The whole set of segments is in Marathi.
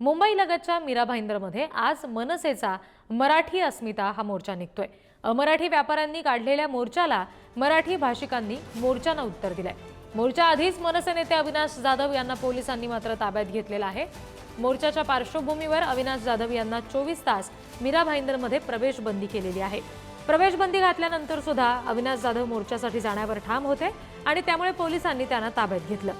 मुंबईलगतच्या मीरा भाईंदरमध्ये आज मनसेचा मराठी अस्मिता हा मोर्चा निघतोय. अमराठी व्यापाऱ्यांनी काढलेल्या मोर्चाला मराठी भाषिकांनी मोर्चानं उत्तर दिलंय. मोर्चा आधीच मनसे नेते अविनाश जाधव यांना पोलिसांनी मात्र ताब्यात घेतलेला आहे. मोर्चाच्या पार्श्वभूमीवर अविनाश जाधव यांना चोवीस तास मीरा भाईंदरमध्ये प्रवेश बंदी केलेली आहे. प्रवेश बंदी घातल्यानंतर सुद्धा अविनाश जाधव मोर्चासाठी जाण्यावर ठाम होते आणि त्यामुळे पोलिसांनी त्यांना ताब्यात घेतलं.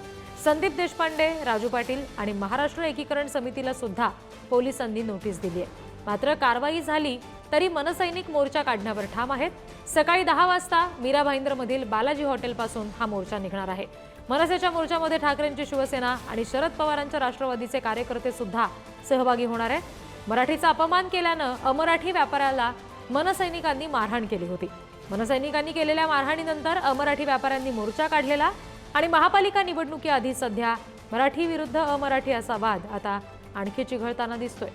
संदीप देशपांडे राजू पाटील आणि महाराष्ट्र एकीकरण समितीला सुद्धा पोलिसांनी नोटीस दिली आहे. मात्र कारवाई झाली तरी मनसैनिक मोर्चा काढण्यावर ठाम आहेत. सकाळी दहा वाजता मीरा भाईंद्रमधील बालाजी हॉटेलपासून हा मोर्चा निघणार आहे. मनसेच्या मोर्चामध्ये ठाकरेंची शिवसेना आणि शरद पवारांच्या राष्ट्रवादीचे कार्यकर्ते सुद्धा सहभागी होणार आहेत. मराठीचा अपमान केल्यानं अमराठी व्यापाऱ्याला मनसैनिकांनी मारहाण केली होती. मनसैनिकांनी केलेल्या मारहाणीनंतर अमराठी व्यापाऱ्यांनी मोर्चा काढलेला आणि महापालिका निवडणुकीआधी सध्या मराठी विरुद्ध अमराठी असा वाद आता आणखी चिघळताना दिसतोय.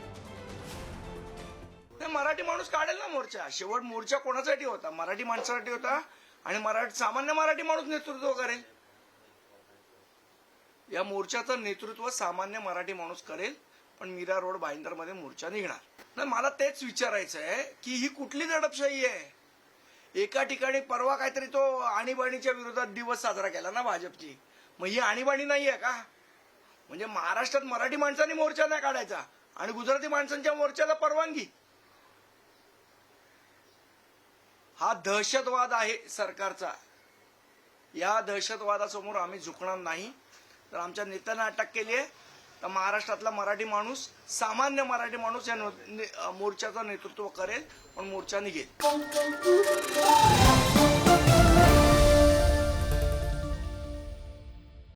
नाही, मराठी माणूस काढेल ना मोर्चा. शेवट मोर्चा कोणासाठी होता? मराठी माणसासाठी होता आणि मराठी सामान्य मराठी माणूस नेतृत्व करेल. या मोर्चाचं नेतृत्व सामान्य मराठी माणूस करेल पण मीरा रोड भाईंदरमध्ये मोर्चा निघणार. नाही मला तेच विचारायचं आहे की ही कुठली दडपशाही आहे? एका ठिकाणी परवा काहीतरी तो आणीबाणीच्या विरोधात दिवस साजरा केला ना भाजपची. मग ही आणीबाणी नाही आहे का? म्हणजे महाराष्ट्रात मराठी माणसांनी मोर्चा नाही काढायचा आणि गुजराती माणसांच्या मोर्चाला परवानगी. हा दहशतवाद आहे सरकारचा. या दहशतवादासमोर आम्ही झुकणार नाही. तर आमच्या नेत्यांना अटक केली आहे तर महाराष्ट्रातला मराठी माणूस सामान्य मराठी माणूस या मोर्चाचं नेतृत्व करेल. पण मोर्चा निघेल.